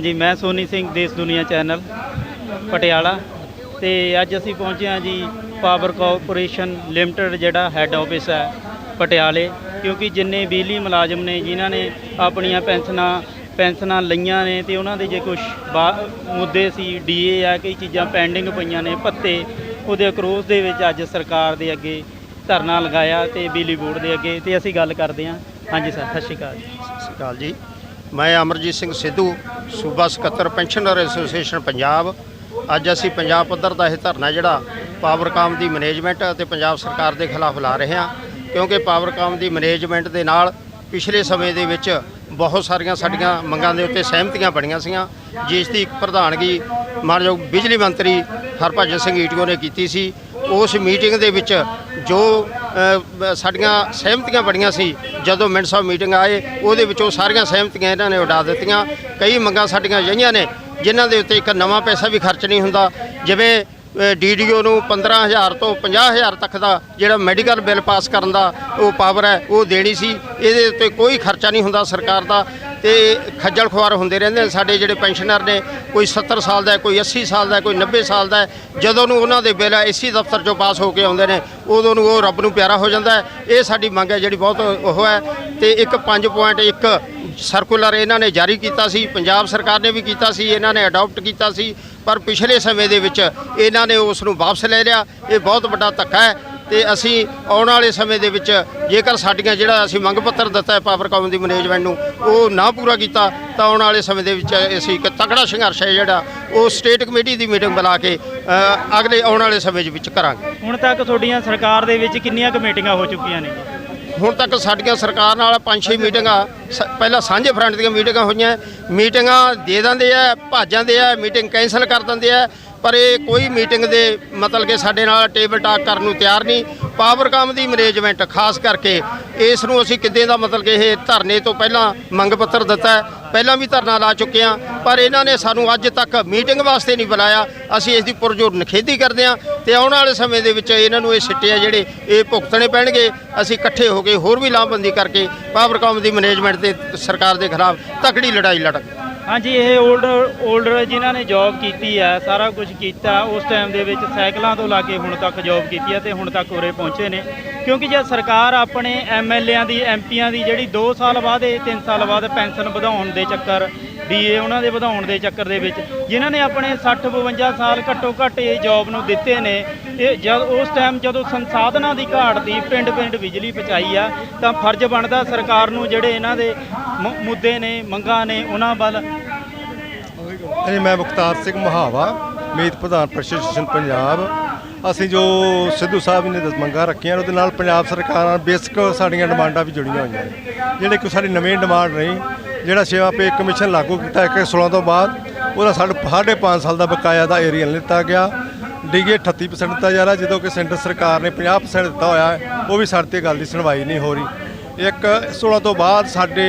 ਹਾਂਜੀ, ਮੈਂ ਸੋਨੀ ਸਿੰਘ ਦੇਸ਼ ਦੁਨੀਆ ਚੈਨਲ, ਪਟਿਆਲਾ। ਤੇ ਅੱਜ ਅਸੀਂ ਪਹੁੰਚੇ ਹਾਂ ਜੀ ਪਾਵਰ ਕਾਰਪੋਰੇਸ਼ਨ ਲਿਮਟਿਡ, ਜਿਹੜਾ ਹੈੱਡ ਆਫਿਸ ਹੈ ਪਟਿਆਲੇ। ਕਿਉਂਕਿ ਜਿੰਨੇ ਬਿਜਲੀ ਮੁਲਾਜ਼ਮ ਨੇ, ਜਿਨ੍ਹਾਂ ਨੇ ਆਪਣੀਆਂ ਪੈਨਸ਼ਨਾਂ ਪੈਨਸ਼ਨਾਂ ਲਈਆਂ ਨੇ ਤੇ ਉਹਨਾਂ ਦੇ ਜੇ ਕੁਝ ਮੁੱਦੇ ਸੀ, ਡੀਏ ਆ, ਕਈ ਚੀਜ਼ਾਂ ਪੈਂਡਿੰਗ ਪਈਆਂ ਨੇ, ਭੱਤੇ, ਉਹਦੇ ਅਕਰੋਸ ਦੇ ਵਿੱਚ ਅੱਜ ਸਰਕਾਰ ਦੇ ਅੱਗੇ ਧਰਨਾ ਲਗਾਇਆ ਤੇ ਬਿਜਲੀ ਬੋਰਡ ਦੇ ਅੱਗੇ, ਤੇ ਅਸੀਂ ਗੱਲ ਕਰਦੇ ਹਾਂ। ਹਾਂਜੀ ਸਰ, ਸਤਿ ਸ਼੍ਰੀ ਅਕਾਲ ਜੀ। ਸਤਿ ਸ਼੍ਰੀ ਅਕਾਲ ਜੀ। ਮੈਂ ਅਮਰਜੀਤ ਸਿੰਘ ਸਿੱਧੂ, ਸੂਬਾ ਸਕੱਤਰ ਪੈਨਸ਼ਨਰ ਐਸੋਸੀਏਸ਼ਨ ਪੰਜਾਬ। ਅੱਜ ਅਸੀਂ ਪੰਜਾਬ ਪੱਧਰ ਦਾ ਇਹ ਧਰਨਾ ਜਿਹੜਾ ਪਾਵਰਕਾਮ ਦੀ ਮੈਨੇਜਮੈਂਟ ਅਤੇ ਪੰਜਾਬ ਸਰਕਾਰ ਦੇ ਖਿਲਾਫ ਲਾ ਰਹੇ ਹਾਂ। ਕਿਉਂਕਿ ਪਾਵਰਕਾਮ ਦੀ ਮੈਨੇਜਮੈਂਟ ਦੇ ਨਾਲ ਪਿਛਲੇ ਸਮੇਂ ਦੇ ਵਿੱਚ ਬਹੁਤ ਸਾਰੀਆਂ ਸਾਡੀਆਂ ਮੰਗਾਂ ਦੇ ਉੱਤੇ ਸਹਿਮਤੀਆਂ ਬਣੀਆਂ ਸੀਗੀਆਂ ਜਿਸ ਦੀ ਇੱਕ ਪ੍ਰਧਾਨਗੀ ਮਾਨਯੋਗ ਬਿਜਲੀ ਮੰਤਰੀ ਹਰਭਜਨ ਸਿੰਘ ਈਟੀਓ ਨੇ ਕੀਤੀ ਸੀ। ਉਸ ਮੀਟਿੰਗ ਦੇ ਵਿੱਚ ਜੋ ਸਾਡੀਆਂ ਸਹਿਮਤੀਆਂ ਬੜੀਆਂ ਸੀ। ਜਦੋਂ ਮਿੰਟ ਸਾਹਿਬ ਮੀਟਿੰਗ ਆਏ, ਉਹਦੇ ਵਿੱਚੋਂ ਸਾਰੀਆਂ ਸਹਿਮਤੀਆਂ ਇਹਨਾਂ ਨੇ ਉਡਾ ਦਿੱਤੀਆਂ। ਕਈ ਮੰਗਾਂ ਸਾਡੀਆਂ ਅਜਿਹੀਆਂ ਨੇ, ਜਿਨ੍ਹਾਂ ਦੇ ਉੱਤੇ ਇੱਕ ਨਵਾਂ ਪੈਸਾ ਵੀ ਖਰਚ ਨਹੀਂ ਹੁੰਦਾ। ਜਿਵੇਂ ਡੀਡੀਓ ਨੂੰ 15000 ਤੋਂ 50000 ਤੱਕ ਦਾ ਜਿਹੜਾ ਮੈਡੀਕਲ ਬਿੱਲ ਪਾਸ ਕਰਨ ਦਾ ਉਹ ਪਾਵਰ ਹੈ, ਉਹ ਦੇਣੀ ਸੀ। ਇਹਦੇ ਉੱਤੇ ਕੋਈ ਖਰਚਾ ਨਹੀਂ ਹੁੰਦਾ ਸਰਕਾਰ ਦਾ ਤੇ ਖੱਜਲ ਖੁਆਰ ਹੁੰਦੇ ਰਹਿੰਦੇ ਨੇ ਸਾਡੇ ਜਿਹੜੇ ਪੈਨਸ਼ਨਰ ਨੇ, ਕੋਈ 70 ਸਾਲ ਦਾ ਕੋਈ 80 ਸਾਲ ਦਾ ਕੋਈ 90 ਸਾਲ ਦਾ ਜਦੋਂ ਨੂੰ ਉਹਨਾਂ ਦੇ ਬਿੱਲ ਇਸੀ ਦਫ਼ਤਰ ਚੋਂ ਪਾਸ ਹੋ ਕੇ ਆਉਂਦੇ ਨੇ, ਉਦੋਂ ਨੂੰ ਉਹ ਰੱਬ ਨੂੰ ਪਿਆਰਾ ਹੋ ਜਾਂਦਾ ਹੈ। ਇਹ ਸਾਡੀ ਮੰਗ ਹੈ ਜਿਹੜੀ ਬਹੁਤ ਉਹ ਹੈ ਤੇ ਇੱਕ 5.1 ਸਰਕੂਲਰ ਇਹਨਾਂ ਨੇ ਜਾਰੀ ਕੀਤਾ ਸੀ, ਪੰਜਾਬ ਸਰਕਾਰ ਨੇ ਵੀ ਕੀਤਾ ਸੀ, ਇਹਨਾਂ ਨੇ ਅਡਾਪਟ ਕੀਤਾ ਸੀ। ਪਰ ਪਿਛਲੇ ਸਮੇਂ ਦੇ ਵਿੱਚ ਇਹਨਾਂ ਨੇ ਉਸ ਨੂੰ ਵਾਪਸ ਲੈ ਲਿਆ। ਇਹ ਬਹੁਤ ਵੱਡਾ ਧੱਕਾ ਹੈ ਤੇ ਅਸੀਂ ਆਉਣ ਵਾਲੇ ਸਮੇਂ ਦੇ ਵਿੱਚ ਜੇਕਰ ਸਾਡੀਆਂ ਜਿਹੜਾ ਅਸੀਂ ਮੰਗ ਪੱਤਰ ਦਿੱਤਾ ਹੈ ਪਾਵਰਕਾਮ ਦੀ ਮੈਨੇਜਮੈਂਟ ਨੂੰ, ਉਹ ਨਾ ਪੂਰਾ ਕੀਤਾ, ਤਾਂ ਆਉਣ ਵਾਲੇ ਸਮੇਂ ਦੇ ਵਿੱਚ ਅਸੀਂ ਇੱਕ ਤਕੜਾ ਸੰਘਰਸ਼ ਹੈ ਜਿਹੜਾ, ਉਹ ਸਟੇਟ ਕਮੇਟੀ ਦੀ ਮੀਟਿੰਗ ਬੁਲਾ ਕੇ ਅਗਲੇ ਆਉਣ ਵਾਲੇ ਸਮੇਂ ਦੇ ਵਿੱਚ ਕਰਾਂਗੇ। ਹੁਣ ਤੱਕ ਤੁਹਾਡੀਆਂ ਸਰਕਾਰ ਦੇ ਵਿੱਚ ਕਿੰਨੀਆਂ ਕਮੇਟੀਆਂ ਹੋ ਚੁੱਕੀਆਂ ਨੇ? ਹੁਣ ਤੱਕ ਸਾਡੀਆਂ ਸਰਕਾਰ ਨਾਲ ਪੰਜ ਛੇ ਮੀਟਿੰਗਾਂ, ਸ- ਪਹਿਲਾਂ ਸਾਂਝੇ ਫਰੰਟ ਦੀਆਂ ਮੀਟਿੰਗਾਂ ਹੋਈਆਂ। ਮੀਟਿੰਗਾਂ ਦੇ ਦਿੰਦੇ ਆ, ਭੱਜ ਜਾਂਦੇ ਆ, ਮੀਟਿੰਗ ਕੈਂਸਲ ਕਰ ਦਿੰਦੇ ਆ। ਪਰ ਇਹ ਕੋਈ ਮੀਟਿੰਗ ਦੇ ਮਤਲਬ ਕਿ ਸਾਡੇ ਨਾਲ ਟੇਬਲ ਟਾਕ ਕਰਨ ਨੂੰ ਤਿਆਰ ਨਹੀਂ। ਪਾਵਰਕਾਮ ਦੀ ਮੈਨੇਜਮੈਂਟ, ਖਾਸ ਕਰਕੇ ਇਸ ਨੂੰ ਅਸੀਂ ਕਿੱਦਾਂ ਦਾ ਮਤਲਬ ਕਿ ਇਹ ਧਰਨੇ ਤੋਂ ਪਹਿਲਾਂ ਮੰਗ ਪੱਤਰ ਦਿੱਤਾ ਹੈ ਪਹਿਲਾਂ ਵੀ ਧਰਨਾ ਲਾ ਚੁੱਕੇ ਹਾਂ, ਪਰ ਇਹਨਾਂ ਨੇ ਸਾਨੂੰ ਅੱਜ ਤੱਕ ਮੀਟਿੰਗ ਵਾਸਤੇ ਨਹੀਂ ਬੁਲਾਇਆ। ਅਸੀਂ ਇਸ ਦੀ ਪੁਰਜੋਰ ਨਿਖੇਧੀ ਕਰਦੇ ਹਾਂ ਤੇ ਆਉਣ ਵਾਲੇ ਸਮੇਂ ਦੇ ਵਿੱਚ ਇਹਨਾਂ ਨੂੰ ਇਹ ਸਿੱਟੇ ਆ ਜਿਹੜੇ ਇਹ ਭੁਗਤਣੇ ਪੈਣਗੇ। ਅਸੀਂ ਇਕੱਠੇ ਹੋ ਕੇ ਹੋਰ ਵੀ ਲਾਮਬੰਦੀ ਕਰਕੇ ਪਾਵਰਕਾਮ ਦੀ ਮੈਨੇਜਮੈਂਟ ਤੇ ਸਰਕਾਰ ਦੇ ਖਿਲਾਫ ਤਕੜੀ ਲੜਾਈ ਲੜਾਂਗੇ। ਹਾਂਜੀ, ਇਹ 올ਡਰ 올ਡਰ ਜਿਨ੍ਹਾਂ ਨੇ ਜੌਬ ਕੀਤੀ ਹੈ ਸਾਰਾ ਕੁਝ ਕੀਤਾ, ਉਸ ਟਾਈਮ ਦੇ ਵਿੱਚ ਸਾਈਕਲਾਂ ਤੋਂ ਲਾ ਕੇ ਹੁਣ ਤੱਕ ਜੌਬ ਕੀਤੀ ਹੈ ਤੇ ਹੁਣ ਤੱਕ ਉਰੇ ਪਹੁੰਚੇ ਨੇ। ਕਿਉਂਕਿ ਜੇ ਸਰਕਾਰ ਆਪਣੇ ਐਮਐਲਏਆਂ ਦੀ ਐਮਪੀਆਂ ਦੀ ਜਿਹੜੀ 2 ਸਾਲ ਬਾਅਦ, ਇਹ 3 ਸਾਲ ਬਾਅਦ ਪੈਨਸ਼ਨ ਵਧਾਉਣ ਦੇ ਚੱਕਰ ਡੀਏ ਉਹਨਾਂ ਦੇ ਵਧਾਉਣ ਦੇ ਚੱਕਰ ਦੇ ਵਿੱਚ, ਜਿਨ੍ਹਾਂ ਨੇ ਆਪਣੇ 60 52 ਸਾਲ ਘੱਟੋ ਘੱਟ ਇਹ ਜੌਬ ਨੂੰ ਦਿੱਤੇ ਨੇ, ਇਹ ਜਦ ਉਸ ਟਾਈਮ ਜਦੋਂ ਸੰਸਾਧਨਾਂ ਦੀ ਘਾਟ ਦੀ ਪਿੰਡ ਪਿੰਡ ਬਿਜਲੀ ਪਹੁੰਚਾਈ ਆ, ਤਾਂ ਫਰਜ਼ ਬਣਦਾ ਸਰਕਾਰ ਨੂੰ ਜਿਹੜੇ ਇਹਨਾਂ ਦੇ ਮੁੱਦੇ ਨੇ, ਮੰਗਾਂ ਨੇ, ਉਹਨਾਂ ਵੱਲ। ਮੈਂ ਮੁਖਤਾਰ ਸਿੰਘ ਮਹਾਵਾ, ਮੀਤ ਪ੍ਰਧਾਨ ਪ੍ਰਸ਼ਾਸਨ ਪੰਜਾਬ। ਅਸੀਂ ਜੋ ਸਿੱਧੂ ਸਾਹਿਬ ਨੇ ਮੰਗਾਂ ਰੱਖੀਆਂ, ਉਹਦੇ ਨਾਲ ਪੰਜਾਬ ਸਰਕਾਰ ਨਾਲ ਬੇਸਿਕ ਸਾਡੀਆਂ ਡਿਮਾਂਡਾਂ ਵੀ ਜੁੜੀਆਂ ਹੋਈਆਂ ਨੇ। ਜਿਹੜੇ ਕੋਈ ਸਾਡੀ ਨਵੀਂ ਡਿਮਾਂਡ ਨਹੀਂ ਜਿਹੜਾ ਸੇਵਾ ਪੇ ਕਮਿਸ਼ਨ ਲਾਗੂ ਕੀਤਾ 116 ਤੋਂ ਬਾਅਦ, ਉਹਦਾ ਸਾਡਾ ਸਾਢੇ ਪੰਜ ਸਾਲ ਦਾ ਬਕਾਇਆ ਦਾ ਏਰੀਆ ਲਿੱਤਾ ਗਿਆ। ਡੀਏ 38% ਦਿੱਤਾ ਜਾ ਰਿਹਾ, ਜਦੋਂ ਕਿ ਸੈਂਟਰ ਸਰਕਾਰ ਨੇ 50% ਦਿੱਤਾ ਹੋਇਆ ਹੈ ਉਹ ਵੀ ਸਾਡੇ ਤੇ ਗੱਲ ਦੀ ਸੁਣਵਾਈ ਨਹੀਂ ਹੋ ਰਹੀ। ਇੱਕ 16 ਤੋਂ ਬਾਅਦ ਸਾਡੇ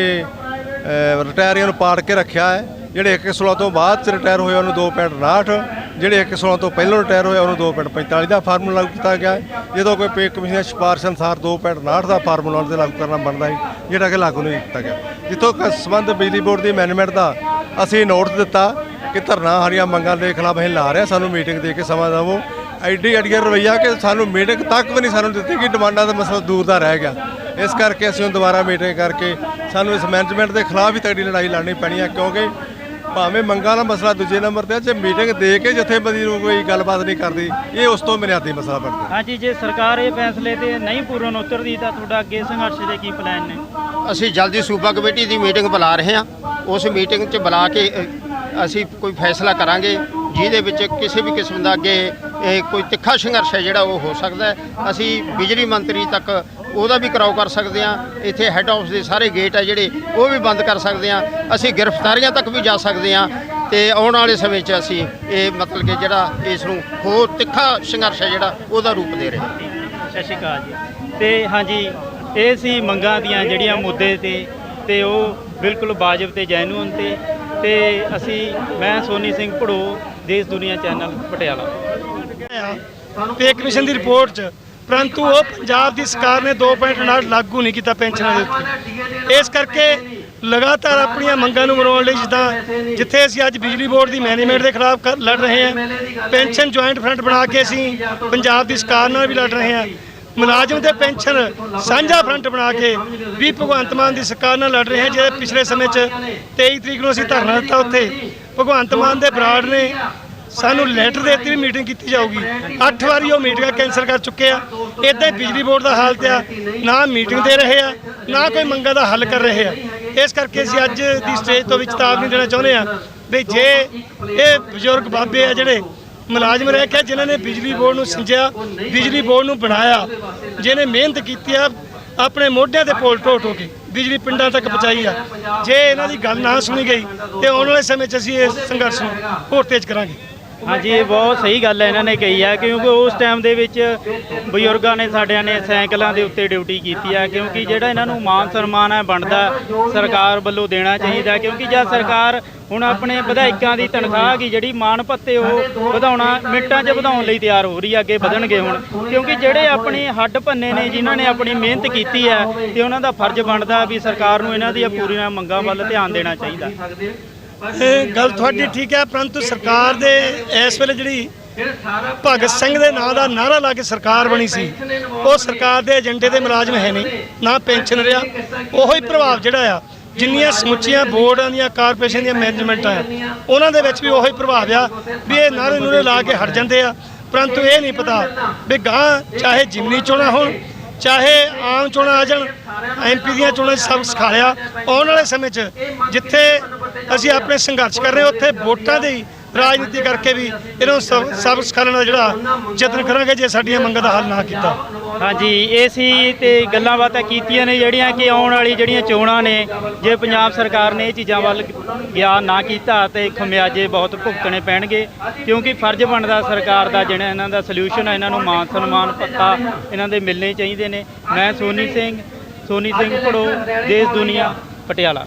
ਰਿਟਾਇਰੀਆਂ ਨੂੰ ਪਾੜ ਕੇ ਰੱਖਿਆ ਹੈ। ਜਿਹੜੇ 116 ਤੋਂ ਬਾਅਦ ਚ ਰਿਟਾਇਰ ਹੋਏ ਉਹਨੂੰ 2.59 ਜਿਹੜੇ 116 ਤੋਂ ਪਹਿਲਾਂ ਰਿਟਾਇਰ ਹੋਏ ਉਹਨੂੰ 2.45 ਦਾ ਫਾਰਮੂਲਾ ਲਾਗੂ ਕੀਤਾ ਗਿਆ। ਹੈ। ਜਦੋਂ ਕੋਈ ਪੇ ਕਮਿਸ਼ਨ ਦੀ ਸਿਫਾਰਿਸ਼ ਅਨੁਸਾਰ 2.59 ਦਾ ਫਾਰਮੂਲਾ ਉਹਨਾਂ ਤੇ ਲਾਗੂ ਕਰਨਾ ਬਣਦਾ ਹੈ ਜਿਹੜਾ ਕਿ ਲਾਗੂ ਨਹੀਂ ਕੀਤਾ ਗਿਆ। ਜਿੱਥੋਂ ਕਿ ਸੰਬੰਧ ਬਿਜਲੀ ਬੋਰਡ ਦੀ ਮੈਨੇਜਮੈਂਟ ਦਾ ਅਸੀਂ ਨੋਟਿਸ ਦਿੱਤਾ ਕਿ ਧਰਨਾ ਹਰੀਆਂ ਮੰਗਾਂ ਦੇ ਖਿਲਾਫ ਅਸੀਂ ਲਾ ਰਹੇ ਹਾਂ, ਸਾਨੂੰ ਮੀਟਿੰਗ ਦੇ ਕੇ ਸਮਾਂ ਦੇਵੋ। ਐਡੀ ਅੜੀਆ ਰਵਈਆ ਕਿ ਸਾਨੂੰ ਮੀਟਿੰਗ ਤੱਕ ਵੀ ਨਹੀਂ ਸਾਨੂੰ ਦਿੱਤੀ ਕਿ ਡਿਮਾਂਡਾਂ ਦਾ ਮਸਲਾ ਦੂਰ ਦਾ ਰਹਿ ਗਿਆ। ਇਸ ਕਰਕੇ ਅਸੀਂ ਹੁਣ ਦੁਬਾਰਾ ਮੀਟਿੰਗ ਕਰਕੇ ਸਾਨੂੰ ਇਸ ਮੈਨੇਜਮੈਂਟ ਦੇ ਖਿਲਾਫ ਵੀ ਤਗੜੀ ਲੜਾਈ ਲੜਨੀ ਪੈਣੀ ਹੈ, ਕਿਉਂਕਿ ਭਾਵੇਂ ਮੰਗਾਂ ਦਾ ਮਸਲਾ ਦੂਜੇ ਨੰਬਰ ਤੇ ਹੈ, ਜੇ ਮੀਟਿੰਗ ਦੇ ਕੇ ਜਥੇਬੰਦੀ ਨੂੰ ਕੋਈ ਗੱਲਬਾਤ ਨਹੀਂ ਕਰਦੀ ਇਹ ਉਸ ਤੋਂ ਬੁਨਿਆਦੀ ਮਸਲਾ ਬਣਦਾ। ਹਾਂਜੀ ਜੇ ਸਰਕਾਰ ਇਹ ਫੈਸਲੇ ਤੇ ਨਹੀਂ ਪੂਰਨ ਉਤਰਦੀ ਤਾਂ ਤੁਹਾਡਾ ਅੱਗੇ ਸੰਘਰਸ਼ ਦੇ ਕੀ ਪਲਾਨ ਨੇ? ਅਸੀਂ ਜਲਦੀ ਸੂਬਾ ਕਮੇਟੀ ਦੀ ਮੀਟਿੰਗ ਬੁਲਾ ਰਹੇ ਹਾਂ। ਉਸ ਮੀਟਿੰਗ 'ਚ ਬੁਲਾ ਕੇ ਅ, ਅਸੀਂ ਕੋਈ ਫੈਸਲਾ ਕਰਾਂਗੇ ਜਿਹਦੇ ਵਿੱਚ ਕਿਸੇ ਵੀ ਕਿਸਮ ਦਾ ਅੱਗੇ ਇਹ ਕੋਈ ਤਿੱਖਾ ਸੰਘਰਸ਼ ਹੈ ਜਿਹੜਾ ਉਹ ਹੋ ਸਕਦਾ ਹੈ। ਅਸੀਂ ਬਿਜਲੀ ਮੰਤਰੀ ਤੱਕ ਉਹਦਾ ਵੀ ਕਰਾਓ ਕਰ ਸਕਦੇ ਹਾਂ। ਇੱਥੇ ਹੈੱਡ ਆਫਿਸ ਦੇ ਸਾਰੇ ਗੇਟ ਹੈ ਜਿਹੜੇ ਉਹ ਵੀ ਬੰਦ ਕਰ ਸਕਦੇ ਹਾਂ। ਅਸੀਂ ਗ੍ਰਿਫਤਾਰੀਆਂ ਤੱਕ ਵੀ ਜਾ ਸਕਦੇ ਹਾਂ ਤੇ ਆਉਣ ਵਾਲੇ ਸਮੇਂ 'ਚ ਅਸੀਂ ਇਹ ਮਤਲਬ ਕਿ ਜਿਹੜਾ ਇਸ ਨੂੰ ਹੋਰ ਤਿੱਖਾ ਸੰਘਰਸ਼ ਹੈ ਜਿਹੜਾ ਉਹਦਾ ਰੂਪ ਦੇ ਰਹੇ ਹਾਂ। ਸਤਿ ਸ਼੍ਰੀ ਅਕਾਲ ਜੀ। ਤੇ ਹਾਂਜੀ ਇਹ ਸੀ ਮੰਗਾਂ ਦੀਆਂ ਜਿਹੜੀਆਂ ਮੁੱਦੇ ਤੇ ਤੇ ਉਹ ਬਿਲਕੁਲ ਵਾਜਬ ਤੇ ਜੈਨੂਨ ਤੇ ਤੇ ਅਸੀਂ ਮੈਂ ਸੋਨੀ ਸਿੰਘ ਭੜੋ ਦੇਸ਼ ਦੁਨੀਆ ਚੈਨਲ ਪਟਿਆਲਾ। ਪੇ ਕਮਿਸ਼ਨ ਦੀ ਰਿਪੋਰਟ 'ਚ ਪਰੰਤੂ ਉਹ ਪੰਜਾਬ ਦੀ ਸਰਕਾਰ ਨੇ 2.9 ਲਾਗੂ ਨਹੀਂ ਕੀਤਾ ਪੈਨਸ਼ਨਾਂ ਦੇ ਉੱਤੇ। ਇਸ ਕਰਕੇ ਲਗਾਤਾਰ ਆਪਣੀਆਂ ਮੰਗਾਂ ਨੂੰ ਮਨਾਉਣ ਲਈ ਜਿੱਦਾਂ ਜਿੱਥੇ ਅਸੀਂ ਅੱਜ ਬਿਜਲੀ ਬੋਰਡ ਦੀ ਮੈਨੇਜਮੈਂਟ ਦੇ ਖਿਲਾਫ ਕਰ- ਲੜ ਰਹੇ ਹਾਂ, ਪੈਨਸ਼ਨ ਜੁਆਇੰਟ ਫਰੰਟ ਬਣਾ ਕੇ ਅਸੀਂ ਪੰਜਾਬ ਦੀ ਸਰਕਾਰ ਨਾਲ ਵੀ ਲੜ ਰਹੇ ਹਾਂ। ਮੁਲਾਜ਼ਮ ਤੇ ਪੈਨਸ਼ਨ ਸਾਂਝਾ ਫਰੰਟ ਬਣਾ ਕੇ ਵੀ ਭਗਵੰਤ ਮਾਨ ਦੀ ਸਰਕਾਰ ਨਾਲ ਲੜ ਰਹੇ ਹਾਂ, ਜਿਹੜੇ ਪਿਛਲੇ ਸਮੇਂ 'ਚ 23 ਤਰੀਕ ਨੂੰ ਅਸੀਂ ਧਰਨਾ ਦਿੱਤਾ ਉੱਥੇ। ਭਗਵੰਤ ਮਾਨ ਦੇ ਬਰਾੜ ਨੇ ਸਾਨੂੰ ਲੈਟਰ ਦੇ ਦਿੱਤੀ ਵੀ ਮੀਟਿੰਗ ਕੀਤੀ ਜਾਊਗੀ। 8 ਵਾਰੀ ਉਹ ਮੀਟਿੰਗਾਂ ਕੈਂਸਲ ਕਰ ਚੁੱਕੇ ਆ। ਇਦਾਂ ਹੀ ਬਿਜਲੀ ਬੋਰਡ ਦਾ ਹਾਲਤ ਆ। ਨਾ ਮੀਟਿੰਗ ਦੇ ਰਹੇ ਆ, ਨਾ ਕੋਈ ਮੰਗਾਂ ਦਾ ਹੱਲ ਕਰ ਰਹੇ ਆ। ਇਸ ਕਰਕੇ ਅਸੀਂ ਅੱਜ ਦੀ ਸਟੇਜ ਤੋਂ ਵੀ ਚੇਤਾਵਨੀ ਦੇਣਾ ਚਾਹੁੰਦੇ ਆ ਵੀ ਜੇ ਇਹ ਬਜ਼ੁਰਗ ਬਾਬੇ ਆ ਜਿਹੜੇ ਮੁਲਾਜ਼ਮ ਰਹਿ ਕੇ ਜਿਨ੍ਹਾਂ ਨੇ ਬਿਜਲੀ ਬੋਰਡ ਨੂੰ ਸਿੰਜਿਆ, ਬਿਜਲੀ ਬੋਰਡ ਨੂੰ ਬਣਾਇਆ, ਜਿਹਨੇ ਮਿਹਨਤ ਕੀਤੀ ਆ, ਆਪਣੇ ਮੋਢਿਆਂ ਤੇ ਪੋਲ ਢੋ ਢੋ ਕੇ ਬਿਜਲੀ ਪਿੰਡਾਂ ਤੱਕ ਪਹੁੰਚਾਈ ਆ। ਜੇ ਇਹਨਾਂ ਦੀ ਗੱਲ ਨਾ ਸੁਣੀ ਗਈ, ਤੇ ਆਉਣ ਵਾਲੇ ਸਮੇਂ 'ਚ ਅਸੀਂ ਇਸ ਸੰਘਰਸ਼ ਨੂੰ ਹੋਰ ਤੇਜ਼ ਕਰਾਂਗੇ। ਹਾਂਜੀ, ਇਹ ਬਹੁਤ ਸਹੀ ਗੱਲ ਹੈ, ਇਹਨਾਂ ਨੇ ਕਹੀ ਹੈ ਕਿਉਂਕਿ ਉਸ ਟਾਈਮ ਦੇ ਵਿੱਚ ਬਜ਼ੁਰਗਾਂ ਨੇ ਸਾਡਿਆਂ ਨੇ ਸਾਈਕਲਾਂ ਦੇ ਉੱਤੇ ਡਿਊਟੀ ਕੀਤੀ ਹੈ ਕਿਉਂਕਿ ਜਿਹੜਾ ਇਹਨਾਂ ਨੂੰ ਮਾਨ ਸਨਮਾਨ ਹੈ ਬਣਦਾ, ਸਰਕਾਰ ਵੱਲੋਂ ਦੇਣਾ ਚਾਹੀਦਾ, ਕਿਉਂਕਿ ਜਦ ਸਰਕਾਰ ਹੁਣ ਆਪਣੇ ਵਿਧਾਇਕਾਂ ਦੀ ਤਨਖਾਹ ਕੀ ਜਿਹੜੀ ਮਾਨ ਭੱਤੇ ਉਹ ਵਧਾਉਣਾ, ਮਿੰਟਾਂ 'ਚ ਵਧਾਉਣ ਲਈ ਤਿਆਰ ਹੋ ਰਹੀ ਹੈ ਅੱਗੇ ਵਧਣਗੇ ਹੁਣ। ਕਿਉਂਕਿ ਜਿਹੜੇ ਆਪਣੇ ਹੱਡ ਭੰਨੇ ਨੇ, ਜਿਨ੍ਹਾਂ ਨੇ ਆਪਣੀ ਮਿਹਨਤ ਕੀਤੀ ਹੈ ਤੇ ਉਹਨਾਂ ਦਾ ਫਰਜ਼ ਬਣਦਾ ਵੀ ਸਰਕਾਰ ਨੂੰ ਇਹਨਾਂ ਦੀਆਂ ਪੂਰੀਆਂ ਮੰਗਾਂ ਵੱਲ ਧਿਆਨ ਦੇਣਾ ਚਾਹੀਦਾ। ਇਹ ਗੱਲ ਤੁਹਾਡੀ ਠੀਕ ਹੈ, ਪਰੰਤੂ ਸਰਕਾਰ ਦੇ ਇਸ ਵੇਲੇ ਜਿਹੜੀ ਭਗਤ ਸਿੰਘ ਦੇ ਨਾਂ ਦਾ ਨਾਰਾ ਲਾ ਕੇ ਸਰਕਾਰ ਬਣੀ ਸੀ, ਉਹ ਸਰਕਾਰ ਦੇ ਏਜੰਡੇ ਦੇ ਮੁਲਾਜ਼ਮ ਹੈ ਨਹੀਂ, ਨਾ ਪੈਨਸ਼ਨ ਰਿਹਾ ਉਹੋ ਹੀ ਪ੍ਰਭਾਵ ਜਿਹੜਾ ਆ, ਜਿੰਨੀਆਂ ਸਮੁੱਚੀਆਂ ਬੋਰਡਾਂ ਦੀਆਂ, ਕਾਰਪੋਰੇਸ਼ਨ ਦੀਆਂ ਮੈਨੇਜਮੈਂਟਾਂ ਆ, ਉਹਨਾਂ ਦੇ ਵਿੱਚ ਵੀ ਉਹੀ ਪ੍ਰਭਾਵ ਆ, ਵੀ ਇਹ ਨਾਰੇ ਨੂਰੇ ਲਾ ਕੇ ਹਟ ਜਾਂਦੇ ਆ, ਪਰੰਤੂ ਇਹ ਨਹੀਂ ਪਤਾ ਵੀ ਗਾਂ ਚਾਹੇ ਜਿਮਨੀ ਚੋਣਾਂ ਹੋਣ, ਚਾਹੇ ਆਮ ਚੋਣਾਂ ਆ ਜਾਣ ਐਮਪੀ ਦੀਆਂ ਚੋਣਾਂ 'ਚ ਸਭ ਸਿਖਾਲਿਆ ਆਉਣ ਵਾਲੇ ਸਮੇਂ 'ਚ ਜਿੱਥੇ ਅਸੀਂ ਆਪਣੇ ਸੰਘਰਸ਼ ਕਰ ਰਹੇ ਉੱਥੇ ਵੋਟਾਂ ਦੀ ਰਾਜਨੀਤੀ ਕਰਕੇ ਵੀ ਇਹਨੂੰ ਨੂੰ ਸਿਖਾਉਣ ਦਾ ਜਿਹੜਾ ਯਤਨ ਕਰਾਂਗੇ ਜੇ ਸਾਡੀਆਂ ਮੰਗਾਂ ਦਾ ਹੱਲ ਨਾ ਕੀਤਾ। ਹਾਂਜੀ, ਇਹ ਸੀ ਤੇ ਗੱਲਾਂ ਬਾਤਾਂ ਕੀਤੀਆਂ ਨੇ ਜਿਹੜੀਆਂ ਕਿ ਆਉਣ ਵਾਲੀ ਜਿਹੜੀਆਂ ਚੋਣਾਂ ਨੇ, ਜੇ ਪੰਜਾਬ ਸਰਕਾਰ ਨੇ ਇਹ ਚੀਜ਼ਾਂ ਵੱਲ ਗਿਆਨ ਨਾ ਕੀਤਾ ਤੇ ਖਮਿਆਜੇ ਬਹੁਤ ਭੁਗਤਣੇ ਪੈਣਗੇ, ਕਿਉਂਕਿ ਫਰਜ਼ ਬਣਦਾ ਸਰਕਾਰ ਦਾ ਜਿਹੜਾ ਇਹਨਾਂ ਦਾ ਸੋਲੂਸ਼ਨ ਹੈ ਇਹਨਾਂ ਨੂੰ ਮਾਨ ਸਨਮਾਨ ਪੱਤਾ ਇਹਨਾਂ ਦੇ ਮਿਲਣੇ ਚਾਹੀਦੇ ਨੇ। ਮੈਂ ਸੋਨੀ ਸਿੰਘ ਸੋਨੀ ਸਿੰਘ ਭੜੋ, ਦੇਸ਼ ਦੁਨੀਆ, ਪਟਿਆਲਾ।